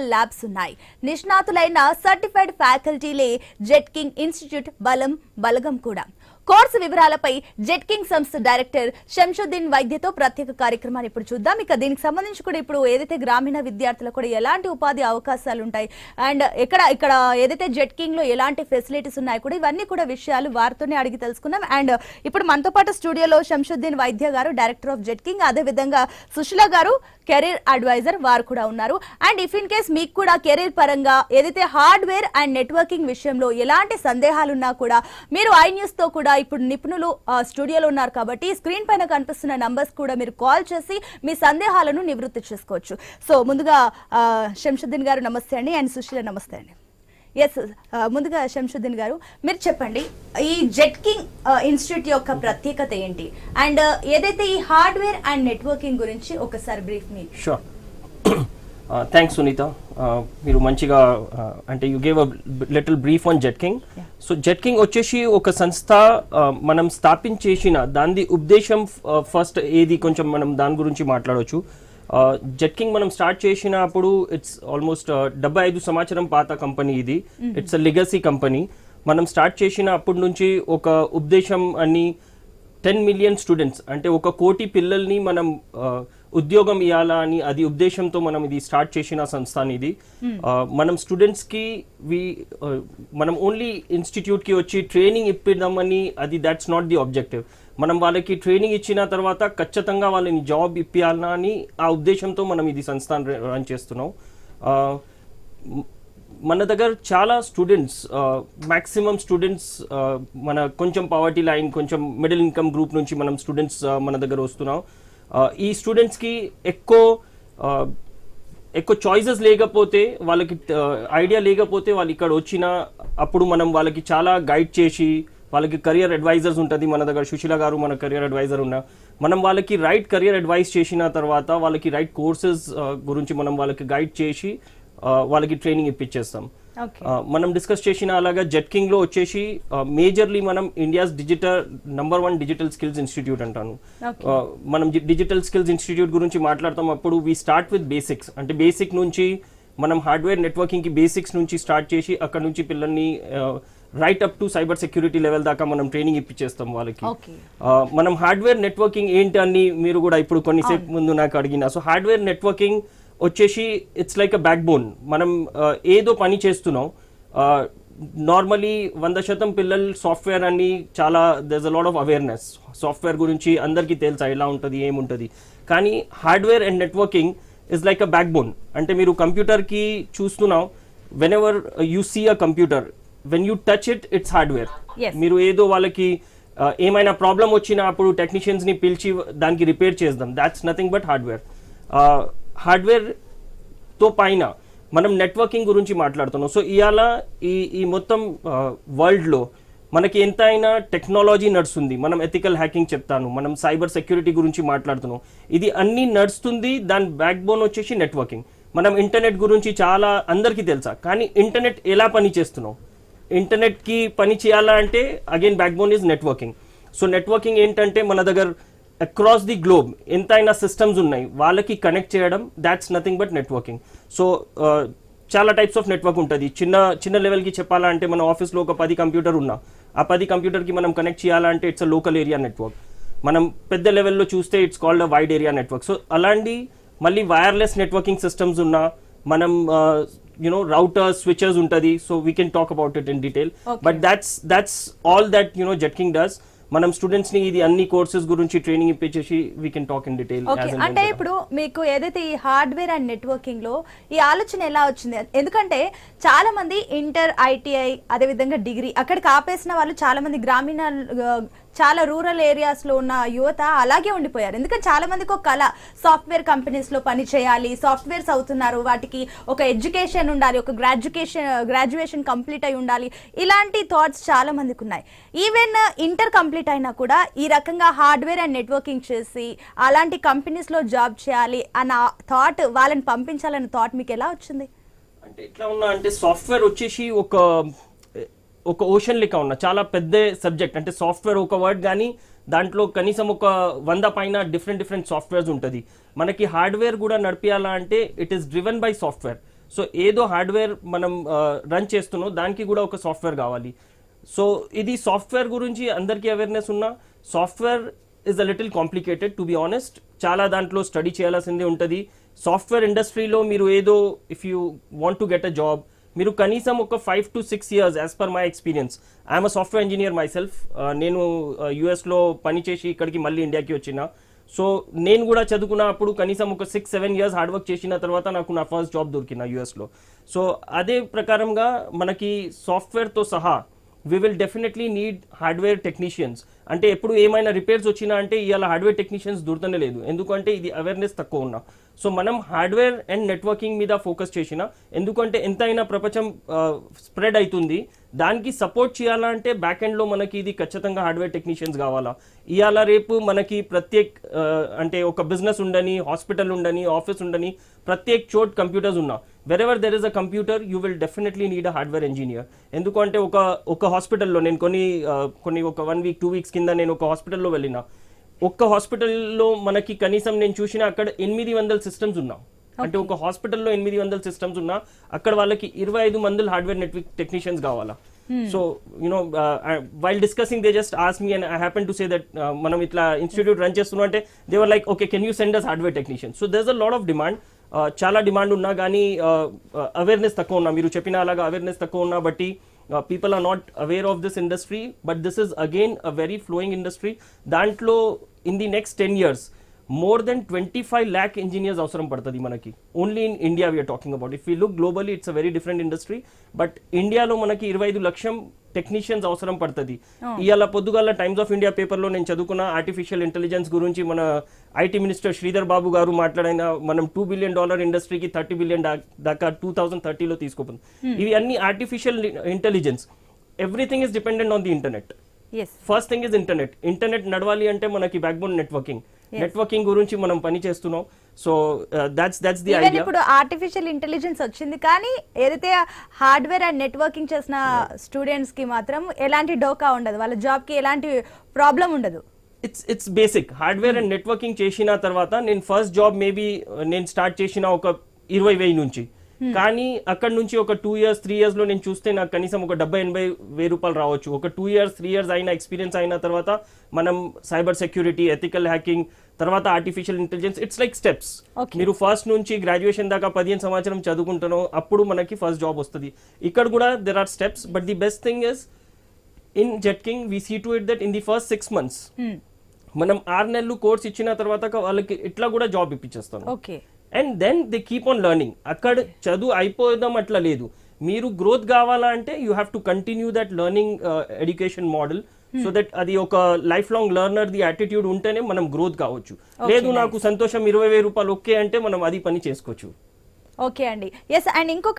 Labs ఉన్నాయి. నిష్ణాతులైన certified ఫ్యాకల్టీలే జెట్ కింగ్ ఇన్స్టిట్యూట్ బలం బలగం కూడా. కోర్సు వివరాలపై జెట్ కింగ్ సంస్థ డైరెక్టర్ శంషుద్దీన్ వైద్యతో ప్రత్యేక కార్యక్రమాన్ని ఇప్పుడు చూద్దాం. ఇక దీనికి సంబంధించి కూడా ఇప్పుడు ఏదైతే గ్రామీణ విద్యార్థులకు కూడా ఎలాంటి ఉపాధి అవకాశాలు ఉంటాయి అండ్ ఇక్కడ ఇక్కడ ఏదైతే జెట్ కింగ్లో ఎలాంటి ఫెసిలిటీస్ ఉన్నాయి కూడా ఇవన్నీ కూడా విషయాలు వారితోనే అడిగి తెలుసుకుందాం. అండ్ ఇప్పుడు మనతో పాటు స్టూడియోలో శంషుద్దీన్ వైద్య గారు డైరెక్టర్ ఆఫ్ జెట్ కింగ్ అదే విధంగా సుశీల గారు కెరీర్ అడ్వైజర్ వారు కూడా ఉన్నారు. అండ్ ఇఫ్ ఇన్ కేస్ మీకు కూడా కెరీర్ పరంగా ఏదైతే హార్డ్వేర్ అండ్ నెట్వర్కింగ్ విషయంలో ఎలాంటి సందేహాలు ఉన్నా కూడా మీరు ఐ న్యూస్తో కూడా ఇప్పుడు నిపుణులు స్టూడియోలో ఉన్నారు కాబట్టి స్క్రీన్ పైన కనిపిస్తున్న నంబర్స్ కూడా మీరు కాల్ చేసి మీ సందేహాలను నివృత్తి చేసుకోవచ్చు. సో ముందుగా ఆ, శంషుద్దీన్ గారు నమస్తే అండి. అండ్ సుశీల నమస్తే అండి. ఎస్ ముందుగా శంషుద్దీన్ గారు మీరు చెప్పండి ఈ జెట్ కింగ్ ఇన్స్టిట్యూట్ యొక్క ప్రత్యేకత ఏంటి? అండ్ ఏదైతే ఈ హార్డ్వేర్ అండ్ నెట్వర్కింగ్ గురించి ఒకసారి బ్రీఫ్ మీ షూర్ థ్యాంక్స్ సునీత మీరు మంచిగా uh, అంటే you gave a little brief on Jetking so Jetking వచ్చేసి ఒక సంస్థ uh, మనం స్థాపించేసిన దాని ఉద్దేశం ఫస్ట్ ఏది కొంచెం మనం దాని గురించి మాట్లాడవచ్చు జెట్ కింగ్ మనం స్టార్ట్ చేసినప్పుడు ఇట్స్ ఆల్మోస్ట్ డెబ్బై ఐదు సంవత్సరం పాత కంపెనీ ఇది. It's a legacy company. మనం స్టార్ట్ చేసిన అప్పటి నుంచి ఒక ఉద్దేశం అని టెన్ మిలియన్ స్టూడెంట్స్ అంటే ఒక కోటి పిల్లల్ని మనం ఉద్యోగం ఇవ్వాలా అని అది ఉద్దేశంతో మనం ఇది స్టార్ట్ చేసిన సంస్థ ఇది ఆ, మనం స్టూడెంట్స్కి వి మనం ఓన్లీ ఇన్స్టిట్యూట్కి వచ్చి ట్రైనింగ్ ఇప్పిద్దామని అది దాట్స్ నాట్ ది ఆబ్జెక్టివ్ మనం వాళ్ళకి ట్రైనింగ్ ఇచ్చిన తర్వాత ఖచ్చితంగా వాళ్ళని జాబ్ ఇప్పియాలనా అని ఆ ఉద్దేశంతో మనం ఇది సంస్థ రన్ చేస్తున్నాం. మన దగ్గర చాలా స్టూడెంట్స్ మ్యాక్సిమం స్టూడెంట్స్ మన కొంచెం పవర్టీ లైన్ కొంచెం మిడిల్ ఇన్కమ్ గ్రూప్ నుంచి మనం స్టూడెంట్స్ మన దగ్గర వస్తున్నాం. ఈ స్టూడెంట్స్కి ఎక్కువ ఎక్కువ చాయిసెస్ లేకపోతే వాళ్ళకి ఐడియా లేకపోతే వాళ్ళు ఇక్కడ వచ్చిన అప్పుడు మనం వాళ్ళకి చాలా గైడ్ చేసి వాళ్ళకి కెరియర్ అడ్వైజర్స్ ఉంటుంది మన దగ్గర. సుశీల గారు మన కెరియర్ అడ్వైజర్ ఉన్న మనం వాళ్ళకి రైట్ కెరియర్ అడ్వైస్ చేసిన తర్వాత వాళ్ళకి రైట్ కోర్సెస్ గురించి మనం వాళ్ళకి గైడ్ చేసి వాళ్ళకి ట్రైనింగ్ ఇప్పించేస్తాం మనం డిస్కస్ చేసిన అలాగా జెట్ కింగ్లో వచ్చేసి మేజర్లీ మనం India's digital number one digital skills institute అంటాను. మనం డిజిటల్ స్కిల్స్ ఇన్స్టిట్యూట్ గురించి మాట్లాడతాం అప్పుడు వి స్టార్ట్ విత్ బేసిక్స్ అంటే బేసిక్ నుంచి మనం హార్డ్వేర్ నెట్వర్కింగ్కి బేసిక్స్ నుంచి స్టార్ట్ చేసి అక్కడ నుంచి పిల్లల్ని right up to cyber security level దాకా మనం ట్రైనింగ్ ఇప్పించేస్తాం వాళ్ళకి. మనం హార్డ్వేర్ నెట్వర్కింగ్ ఏంటి అని మీరు కూడా ఇప్పుడు కొన్నిసేపు ముందు నాకు అడిగిన. సో హార్డ్వేర్ నెట్వర్కింగ్ వచ్చేసి it's like a backbone మనం ఏదో పని చేస్తున్నాం. నార్మలీ వంద శాతం పిల్లలు సాఫ్ట్వేర్ అని చాలా there's a lot of awareness software గురించి అందరికీ తెలుసా ఎలా ఉంటుంది ఏముంటుంది. కానీ hardware and networking is like a backbone అంటే మీరు కంప్యూటర్కి చూస్తున్నాం whenever you see a computer when you touch it it's hardware. మీరు ఏదో వాళ్ళకి ఏమైనా ప్రాబ్లం వచ్చినా అప్పుడు టెక్నీషియన్స్ని పిలిచి దానికి రిపేర్ చేద్దాం. దాట్స్ నథింగ్ బట్ హార్డ్వేర్ హార్డ్వేర్తో పైన మనం నెట్వర్కింగ్ గురించి మాట్లాడుతున్నాం. సో ఇవాళ ఈ ఈ మొత్తం వరల్డ్లో మనకి ఎంత అయినా టెక్నాలజీ నడుస్తుంది. మనం ఎథికల్ హ్యాకింగ్ చెప్తాను. మనం సైబర్ సెక్యూరిటీ గురించి మాట్లాడుతున్నాం. ఇది అన్ని నడుస్తుంది. దాని బ్యాక్ బోన్ వచ్చేసి నెట్వర్కింగ్. మనం ఇంటర్నెట్ గురించి చాలా అందరికీ తెలుసా? కానీ ఇంటర్నెట్ ఎలా పని చేస్తున్నాం? ఇంటర్నెట్కి పని చేయాలా అంటే again backbone networking. So networking ఏంటంటే మన దగ్గర అక్రాస్ ది గ్లోబ్ ఎంతైనా సిస్టమ్స్ ఉన్నాయి. వాళ్ళకి కనెక్ట్ చేయడం that's nothing but networking so చాలా టైప్స్ ఆఫ్ నెట్వర్క్ ఉంటుంది. చిన్న చిన్న లెవెల్కి చెప్పాలంటే మన ఆఫీస్లో ఒక పది కంప్యూటర్ ఉన్నా ఆ పది కంప్యూటర్కి మనం కనెక్ట్ చేయాలంటే it's a local area network మనం పెద్ద లెవెల్లో చూస్తే it's called a wide area network so అలాంటి మళ్ళీ వైర్లెస్ నెట్వర్కింగ్ సిస్టమ్స్ ఉన్నా మనం యునో రౌటర్ స్విచెస్ ఉంటుంది. So we can talk about it in detail but that's that's all that you know Jetking does మనం స్టూడెంట్స్ని ఇది అన్ని కోర్సెస్ గురించి training ఇప్పించేసి we can talk in detail okay అంటే ఇప్పుడు మీకు ఏదైతే ఈ హార్డ్వేర్ అండ్ నెట్వర్కింగ్లో ఈ ఆలోచన ఎలా వచ్చింది? ఎందుకంటే చాలా మంది ఇంటర్ ఐటీఐ అదే విధంగా డిగ్రీ అక్కడికి ఆపేసిన వాళ్ళు చాలా మంది గ్రామీణ చాలా రూరల్ ఏరియాస్లో ఉన్న యువత అలాగే ఉండిపోయారు. ఎందుకంటే చాలా మందికి ఒక కళ సాఫ్ట్వేర్ కంపెనీస్లో పని చేయాలి సాఫ్ట్వేర్స్ అవుతున్నారు వాటికి ఒక ఎడ్యుకేషన్ ఉండాలి ఒక గ్రాడ్యుకేషన్ గ్రాడ్యుయేషన్ కంప్లీట్ అయి ఉండాలి. ఇలాంటి థాట్స్ చాలా మందికి ఉన్నాయి. ఈవెన్ ఇంటర్ కంప్లీట్ అయినా కూడా ఈ రకంగా హార్డ్వేర్ అండ్ నెట్వర్కింగ్ చేసి అలాంటి కంపెనీస్లో జాబ్ చేయాలి అన్న థాట్ వాళ్ళని పంపించాలన్న థాట్ మీకు ఎలా వచ్చింది? అంటే ఎట్లా ఉన్నా అంటే సాఫ్ట్వేర్ వచ్చేసి ఒక ఒక ఓషన్ లెక్క ఉన్న చాలా పెద్ద సబ్జెక్ట్ అంటే సాఫ్ట్వేర్ ఒక వర్డ్ కానీ దాంట్లో కనీసం ఒక వంద పైన డిఫరెంట్ డిఫరెంట్ సాఫ్ట్వేర్స్ ఉంటుంది. మనకి హార్డ్వేర్ కూడా నడిపించాలా అంటే it is driven by software so ఏదో హార్డ్వేర్ మనం రన్ చేస్తున్నాం దానికి కూడా ఒక సాఫ్ట్వేర్ కావాలి. సో ఇది సాఫ్ట్వేర్ గురించి అందరికీ అవేర్నెస్ ఉన్నా software is a little complicated to be honest చాలా దాంట్లో స్టడీ చేయాల్సిందే ఉంటుంది. సాఫ్ట్వేర్ ఇండస్ట్రీలో మీరు ఏదో if you want to get a job మీరు కనీసం ఒక five to six years as per my experience I'm a software engineer myself నేను uh, యుఎస్లో పనిచేసి ఇక్కడికి మళ్ళీ ఇండియాకి వచ్చిన. సో నేను కూడా చదువుకున్న అప్పుడు కనీసం ఒక six seven years hard work చేసిన తర్వాత నాకు నా ఫస్ట్ జాబ్ దొరికిన యుఎస్లో సో అదే ప్రకారంగా మనకి సాఫ్ట్వేర్తో సహా we will definitely need hardware technicians అంటే ఎప్పుడు ఏమైనా రిపేర్స్ వచ్చినా అంటే ఇవాళ హార్డ్వేర్ టెక్నీషియన్స్ దొరకనే లేదు. ఎందుకంటే ఇది అవేర్నెస్ తక్కువ ఉన్నా. సో మనం హార్డ్వేర్ అండ్ నెట్వర్కింగ్ మీద ఫోకస్ చేసిన ఎందుకంటే ఎంతైనా ప్రపంచం స్ప్రెడ్ అవుతుంది దానికి సపోర్ట్ చేయాలంటే బ్యాక్ ఎండ్లో మనకి ఇది ఖచ్చితంగా హార్డ్వేర్ టెక్నీషియన్స్ కావాలా. ఇవాళ రేపు మనకి ప్రత్యేక్ అంటే ఒక బిజినెస్ ఉండని హాస్పిటల్ ఉండని ఆఫీస్ ఉండని ప్రత్యేక చోట్ కంప్యూటర్స్ ఉన్నా. Wherever there is a computer you will definitely need a hardware engineer ఎందుకంటే ఒక ఒక హాస్పిటల్లో నేను కొన్ని కొన్ని ఒక వన్ వీక్ టూ వీక్స్ కింద నేను ఒక హాస్పిటల్లో వెళ్ళిన ఒక్క హాస్పిటల్లో మనకి కనీసం నేను చూసిన అక్కడ ఎనిమిది వందల సిస్టమ్స్ ఉన్నాం. అంటే ఒక హాస్పిటల్లో ఎనిమిది వందల సిస్టమ్స్ ఉన్నా అక్కడ వాళ్ళకి ఇరవై ఐదు మంది హార్డ్వేర్ నెట్వర్క్ టెక్నీషియన్స్ కావాలా. So you know while discussing they just as me and I happen to say that మనం ఇట్లా ఇన్స్టిట్యూట్ రన్ చేస్తున్నాం అంటే they were like okay can you send us hardware technician so there's a lot of demand చాలా demand ఉన్నా కానీ awareness తక్కువ ఉన్నా మీరు చెప్పిన అలాగా అవేర్నెస్ తక్కువ ఉన్నా బట్టి people are not aware of this industry but this is again a very flowing industry దాంట్లో in the next ten years more than twenty five lakh engineers అవసరం పడుతుంది మనకి only in India we're talking about if you look globally it's a very different industry but ఇండియాలో మనకి ఇరవై ఐదు లక్షం technicians అవసరం పడుతుంది. ఇవాళ పొద్దుగాల టైమ్స్ ఆఫ్ ఇండియా పేపర్లో నేను చదువుకున్న ఆర్టిఫిషియల్ ఇంటెలిజెన్స్ గురించి మన ఐటీ మినిస్టర్ శ్రీధర్ బాబు గారు మాట్లాడిన మనం టూ బిలియన్ డాలర్ ఇండస్ట్రీకి థర్టీ బిలియన్ దాకా టూ థౌసండ్ థర్టీలో తీసుకోపోతుంది. ఇవి అన్ని artificial intelligence everything is dependent on the internet first thing is internet internet నడవాలి అంటే మనకి బ్యాక్ బోన్ నెట్వర్కింగ్ నెట్వర్కింగ్ గురించి మనం పని చేస్తున్నాం. So that's that's the idea ఇప్పుడు ఆర్టిఫిషియల్ ఇంటెలిజెన్స్ వచ్చింది కానీ ఏదైతే హార్డ్వేర్ అండ్ నెట్వర్కింగ్ చేసిన స్టూడెంట్స్కి మాత్రం ఎలాంటి డోకా ఉండదు. వాళ్ళ జాబ్కి ఎలాంటి ప్రాబ్లం ఉండదు. It's it's basic hardware and networking చేసిన తర్వాత నేను ఫస్ట్ జాబ్ మేబీ నేను స్టార్ట్ చేసిన ఒక ఇరవై వెయ్యి నుంచి. కానీ అక్కడ నుంచి ఒక టూ ఇయర్స్ త్రీ ఇయర్స్లో నేను చూస్తే నాకు కనీసం ఒక డెబ్బై ఎనభై వెయ్యి రూపాయలు రావచ్చు. ఒక టూ ఇయర్స్ త్రీ ఇయర్స్ అయిన ఎక్స్పీరియన్స్ అయిన తర్వాత మనం సైబర్ సెక్యూరిటీ ఎథికల్ హ్యాకింగ్ తర్వాత artificial intelligence it's like steps. మీరు ఫస్ట్ నుంచి గ్రాడ్యుయేషన్ దాకా పదిహేను సంవత్సరం చదువుకుంటున్నాం అప్పుడు మనకి ఫస్ట్ జాబ్ వస్తుంది. ఇక్కడ కూడా there are steps but the best thing is in Jetking we see to it that in the first six months మనం ఆరు నెలలు కోర్స్ ఇచ్చిన తర్వాత వాళ్ళకి ఇట్లా కూడా job ఇప్పించేస్తాను. Okay and then they keep on learning అక్కడ చదువు అయిపోదాం అట్లా లేదు. మీరు గ్రోత్ కావాలా అంటే you have to continue that learning education model so that అది ఒక lifelong learner the attitude ఉంటేనే మనం గ్రోత్ కావచ్చు. లేదు నాకు సంతోషం ఇరవై రూపాయలు ఓకే అంటే మనం అది పని చేసుకోవచ్చు. ఓకే అండి. ఎస్ అండ్ ఇంకొక